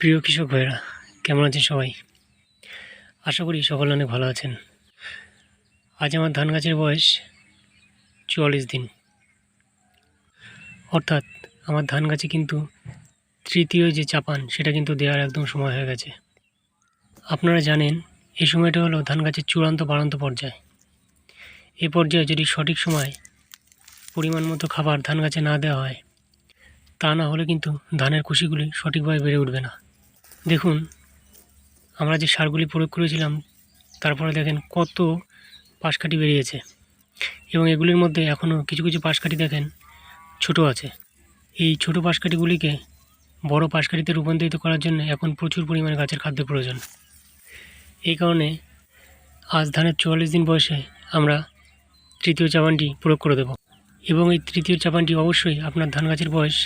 প্রিয় কৃষক ভাইরা কেমন আছেন সবাই? আশা করি সকলে অনেক ভালো আছেন। আজ আমার ধান গাছের বয়স চুয়াল্লিশ দিন। অর্থাৎ আমার ধান গাছে কিন্তু তৃতীয় যে চাপান, সেটা কিন্তু দেওয়ার একদম সময় হয়ে গেছে। আপনারা জানেন, এই সময়টা হলো ধান গাছের চূড়ান্ত বাড়ান্ত পর্যায়। এ পর্যায়ে যদি সঠিক সময় পরিমাণ মতো খাবার ধান গাছে না দেওয়া হয়, তা না হলে কিন্তু ধানের কুশিগুলি সঠিকভাবে বেড়ে উঠবে না। দেখুন, আমরা যে সারগুলি প্রয়োগ করেছিলাম, তারপরে দেখেন কত পাশকাঠি বেরিয়েছে। এবং এগুলির মধ্যে এখনও কিছু কিছু পাশকাঠি দেখেন ছোট আছে। এই ছোট পাশকাঠিগুলিকে বড় পাশকাঠিতে রূপান্তরিত করার জন্য এখন প্রচুর পরিমাণে গাছের খাদ্য প্রয়োজন। এই কারণে আজ ধানের চুয়াল্লিশ দিন বয়সে আমরা তৃতীয় চাপানটি প্রয়োগ করে দেব। এবং এই তৃতীয় চাপানটি অবশ্যই আপনার ধান গাছের বয়স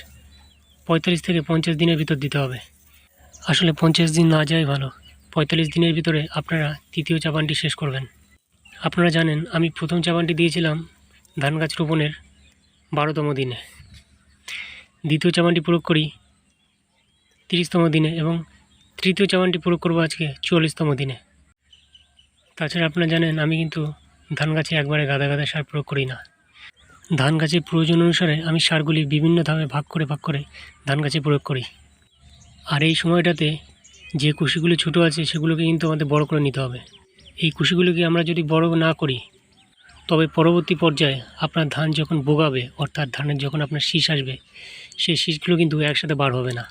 পঁয়তাল্লিশ থেকে পঞ্চাশ দিনের ভিতর দিতে হবে। আসলে পঞ্চাশ দিন না যাওয়াই ভালো। পঁয়তাল্লিশ দিনের ভিতরে আপনারা তৃতীয় চাপানটি শেষ করবেন। আপনারা জানেন, আমি প্রথম চাপানটি দিয়েছিলাম ধান গাছ রোপণের বারোতম দিনে। দ্বিতীয় চাপানটি প্রয়োগ করি তিরিশতম দিনে এবং তৃতীয় চাপানটি প্রয়োগ করব আজকে চুয়াল্লিশতম দিনে। তাছাড়া আপনারা জানেন, আমি কিন্তু ধান গাছে একবারে গাদা গাদা সার প্রয়োগ করি না। ধান গাছের প্রয়োজন অনুসারে আমি সারগুলি বিভিন্ন ধাপে ভাগ করে ভাগ করে ধান গাছে প্রয়োগ করি। আর এই সময়টাতে যে কুশিগুলি ছোটো আছে সেগুলোকে কিন্তু আমাদের বড় করে নিতে হবে। এই কুশিগুলোকে আমরা যদি বড় না করি, তবে পরবর্তী পর্যায়ে আপনার ধান যখন বোগাবে, অর্থাৎ ধানের যখন আপনার শীষ আসবে, সেই শীষগুলো কিন্তু একসাথে বার হবে না।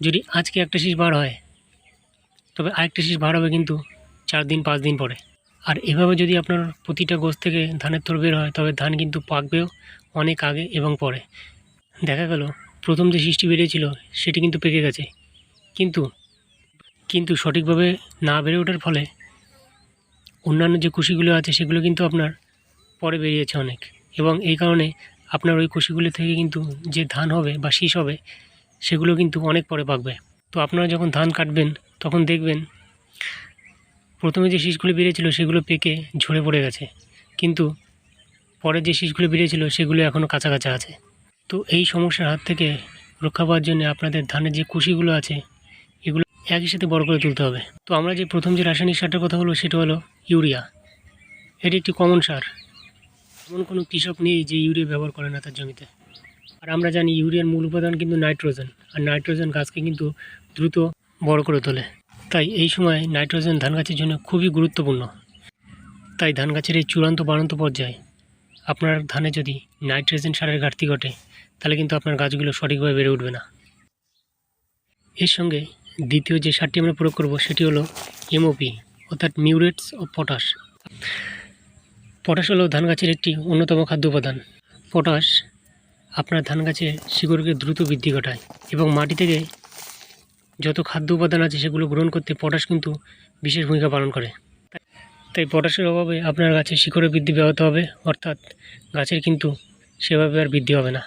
যদি আজকে একটা শীষ বার হয়, তবে আরেকটা শীষ বার হবে কিন্তু চার দিন, পাঁচ দিন পরে। আর এভাবে যদি আপনার প্রতিটা গোছ থেকে ধানের থর বের হয়, তবে ধান কিন্তু পাকবেও অনেক আগে এবং পরে। দেখা গেল প্রথম যে শীষটি বেরিয়েছিল, সেটি কিন্তু পেকে গেছে। কিন্তু কিন্তু সঠিকভাবে না বেড়ে ওঠার ফলে অন্যান্য যে কুশিগুলো আছে, সেগুলো কিন্তু আপনার পরে বেরিয়েছে অনেক। এবং এই কারণে আপনার ওই কুশিগুলি থেকে কিন্তু যে ধান হবে বা শীষ হবে, সেগুলো কিন্তু অনেক পরে পাকবে। তো আপনারা যখন ধান কাটবেন, তখন দেখবেন প্রথমে যে শীষগুলো বেরিয়েছিল, সেগুলো পেকে ঝরে পড়ে গেছে। কিন্তু পরে যে শীষগুলো বেরিয়েছিল, সেগুলো এখনও কাঁচা আছে। তো এই সমস্যার হাত থেকে রক্ষা পাওয়ার জন্য আপনাদের ধানের যে কুশিগুলো আছে, এগুলো একই সাথে বড় করে তুলতে হবে। তো আমরা যে প্রথম যে রাসায়নিক সারটার কথা বলব, সেটা হলো ইউরিয়া। এটি একটি কমন সার। এমন কোনো কৃষক নেই যে ইউরিয়া ব্যবহার করে না তার জমিতে। আর আমরা জানি ইউরিয়ার মূল উপাদান কিন্তু নাইট্রোজেন। আর নাইট্রোজেন গাছকে কিন্তু দ্রুত বড় করে তোলে। তাই এই সময় নাইট্রোজেন ধান গাছের জন্য খুবই গুরুত্বপূর্ণ। তাই ধান গাছের এই চূড়ান্ত বাড়ন্ত পর্যায়ে আপনার ধানে যদি নাইট্রোজেন সারের ঘাটতি ঘটে তাহলে কিন্তু আপনার গাছগুলো সঠিকভাবে বেড়ে উঠবে না। এর সঙ্গে দ্বিতীয় যে সারটি আমরা প্রয়োগ করব সেটি হলো এমওপি অর্থাৎ মিউরেটস ও পটাশ। পটাশ হলো ধান গাছের একটি অন্যতম খাদ্য উপাদান। পটাশ আপনার ধান গাছের শিকড়কে দ্রুত বৃদ্ধি ঘটায় এবং মাটি থেকে যত খাদ্য উপাদান আছে সেগুলো গ্রহণ করতে পটাশ কিন্তু বিশেষ ভূমিকা পালন করে। তাই পটাশের অভাবে আপনার গাছের শিকড়ের বৃদ্ধি ব্যাহত হবে, অর্থাৎ গাছের কিন্তু সেভাবে আর বৃদ্ধি হবে না।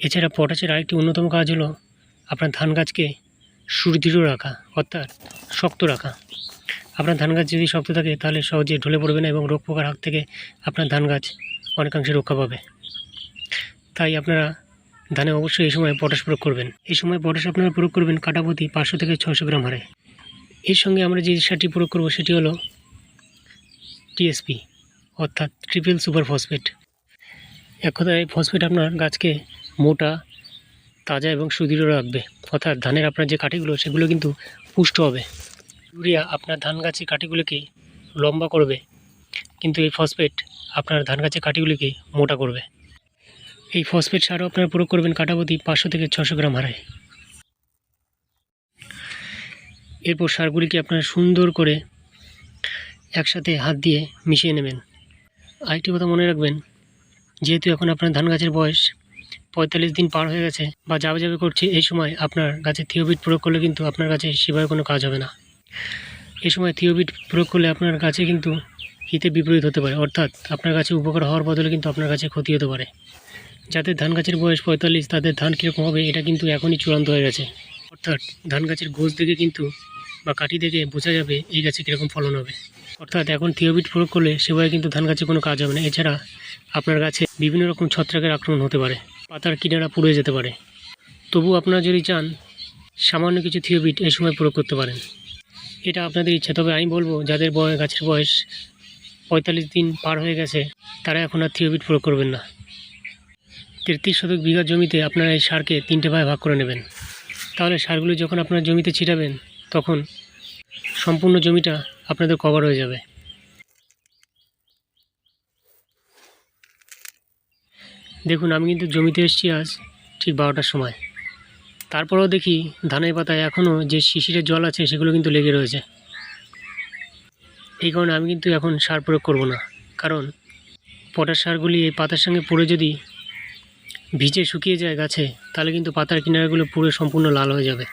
এছাড়া পটাশের আরেকটি অন্যতম কাজ হলো আপনার ধান গাছকে সুদৃঢ় রাখা, অর্থাৎ শক্ত রাখা। আপনার ধান গাছ যদি শক্ত থাকে, তাহলে সহজে ঢলে পড়বে না এবং রোগ পোকার হাত থেকে আপনার ধান গাছ অনেকাংশে রক্ষা পাবে। তাই আপনারা ধানে অবশ্যই এই সময় পটাশ প্রয়োগ করবেন। এই সময় পটাশ আপনারা প্রয়োগ করবেন কাটাপতি পাঁচশো থেকে ছশো গ্রাম হারে। এর সঙ্গে আমরা যে সারটি প্রয়োগ করব, সেটি হলো টিএসপি অর্থাৎ ট্রিপল সুপার ফসফেট এক কথায় ফসফেট আপনার গাছকে মোটা, তাজা এবং সুদৃঢ় রাখবে। অর্থাৎ ধানের আপনার যে কাঠিগুলো, সেগুলো কিন্তু পুষ্ট হবে। ইউরিয়া আপনার ধান গাছের কাঠিগুলোকে লম্বা করবে, কিন্তু এই ফসফেট আপনার ধান গাছের কাঠিগুলিকে মোটা করবে। এই ফসফেট সারও আপনারা প্রয়োগ করবেন কাটাপতি পাঁচশো থেকে ছশো গ্রাম হারায় এরপর সারগুলিকে আপনারা সুন্দর করে একসাথে হাত দিয়ে মিশিয়ে নেবেন। আরেকটি কথা মনে রাখবেন, যেহেতু এখন আপনার ধান গাছের বয়স পঁয়তাল্লিশ দিন পার হয়ে গেছে বা যাবে যাবে করছে, এই সময় আপনার গাছে থিওবিট প্রয়োগ করলে কিন্তু আপনার গাছে সেভাবে কোনো কাজ হবে না। এই সময় থিওবিট প্রয়োগ করলে আপনার গাছে কিন্তু হিতে বিপরীত হতে পারে, অর্থাৎ আপনার গাছে উপকার হওয়ার বদলে কিন্তু আপনার গাছে ক্ষতি হতে পারে। যাদের ধান গাছের বয়স পঁয়তাল্লিশ, তাদের ধান কীরকম হবে এটা কিন্তু এখনই চূড়ান্ত হয়ে গেছে। অর্থাৎ ধান গাছের গোছ দেখে কিন্তু বা কাঠি দেখে বোঝা যাবে এই গাছে কীরকম ফলন হবে। অর্থাৎ এখন থিওবিট প্রয়োগ করলে সেভাবে কিন্তু ধান গাছে কোনো কাজ হবে না। এছাড়া আপনার গাছে বিভিন্ন রকম ছত্রাকের আক্রমণ হতে পারে। পাতার কিনারা পুড়ে যেতে পারে। তবু আপনারা যদি চান, সামান্য কিছু থিওবিট এই সময় প্রয়োগ করতে পারেন। এটা আপনাদের ইচ্ছা, তবে আমি বলব, যাদের বয়স গাছের বয়স পঁয়তাল্লিশ দিন পার হয়ে গেছে, তারা এখন আর থিওবিট প্রয়োগ করবেন না। তেত্রিশ শতক বিঘা জমিতে আপনারা এই সারকে তিনটে ভাগে ভাগ করে নেবেন। তাহলে সারগুলো যখন আপনার জমিতে ছিটাবেন, তখন সম্পূর্ণ জমিটা আপনাদের কভার হয়ে যাবে। দেখুন, আমি কিন্তু জমিতে এসেছি আজ ঠিক বারোটার সময়। তারপরেও দেখি ধানের পাতায় এখনও যে শিশিরের জল আছে সেগুলো কিন্তু লেগে রয়েছে। এই কারণে আমি কিন্তু এখন সার প্রয়োগ করব না। কারণ পটাশ সারগুলি এই পাতার সঙ্গে পড়ে যদি ভিজে শুকিয়ে যায় গাছে, তাহলে কিন্তু পাতার কিনারাগুলো পুরো সম্পূর্ণ লাল হয়ে যাবে।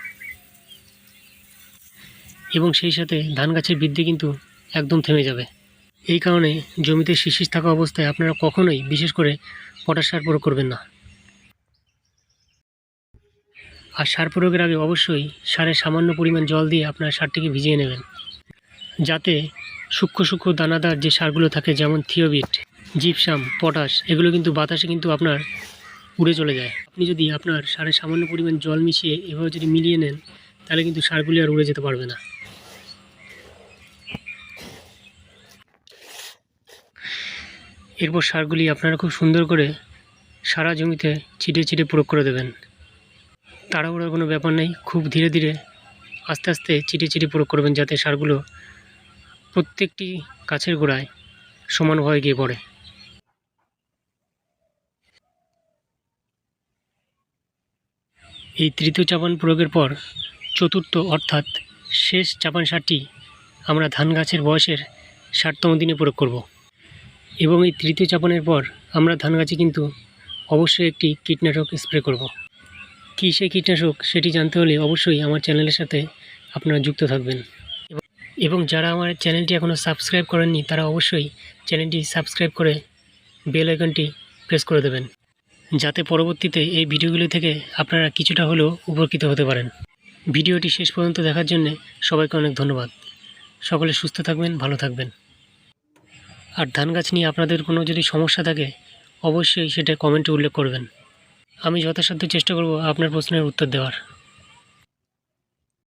এবং সেই সাথে ধান গাছের বৃদ্ধি কিন্তু একদম থেমে যাবে। এই কারণে জমিতে শিশির থাকা অবস্থায় আপনারা কখনোই, বিশেষ করে পটাশ সার প্রয়োগ করবেন না। আর সার প্রয়োগের আগে অবশ্যই সারের সামান্য পরিমাণ জল দিয়ে আপনার সারটিকে ভিজিয়ে নেবেন। যাতে সূক্ষ্ম সূক্ষ্ম দানাদার যে সারগুলো থাকে, যেমন থিওবিট, জিপসাম, পটাশ, এগুলো কিন্তু বাতাসে কিন্তু আপনার উড়ে চলে যায়। আপনি যদি আপনার সারের সামান্য পরিমাণ জল মিশিয়ে এভাবে যদি মিলিয়ে নেন, তাহলে কিন্তু সারগুলি আর উড়ে যেতে পারবে না। এরপর সারগুলি আপনারা খুব সুন্দর করে সারা জমিতে ছিটে ছিটে প্রয়োগ করে দেবেন। তাড়াহুড়োর কোনো ব্যাপার নেই, খুব ধীরে ধীরে আস্তে আস্তে চিটে চিটে প্রয়োগ করবেন যাতে সারগুলো প্রত্যেকটি গাছের গোড়ায় সমানভাবে গিয়ে পড়ে। এই তৃতীয় চাপান প্রয়োগের পর চতুর্থ অর্থাৎ শেষ চাপান সারটি আমরা ধান গাছের বয়সের ষাটতম দিনে প্রয়োগ করব। এবং এই তৃতীয় চাপানের পর আমরা ধান গাছে কিন্তু অবশ্যই একটি কীটনাশক স্প্রে করব। কী সেই কীটনাশক সেটি জানতে হলে অবশ্যই আমার চ্যানেলের সাথে আপনারা যুক্ত থাকবেন। এবং- যারা আমার চ্যানেলটি এখনও সাবস্ক্রাইব করেননি, তারা অবশ্যই চ্যানেলটি সাবস্ক্রাইব করে বেল আইকনটি প্রেস করে দেবেন, যাতে পরবর্তীতে এই ভিডিওগুলি থেকে আপনারা কিছুটা হলেও উপকৃত হতে পারেন। ভিডিওটি শেষ পর্যন্ত দেখার জন্য সবাইকে অনেক ধন্যবাদ। সকলে সুস্থ থাকবেন, ভালো থাকবেন। আর ধান গাছ নিয়ে আপনাদের কোনো যদি সমস্যা থাকে, অবশ্যই সেটা কমেন্টে উল্লেখ করবেন। আমি যথাসাধ্য চেষ্টা করব আপনার প্রশ্নের উত্তর দেওয়ার।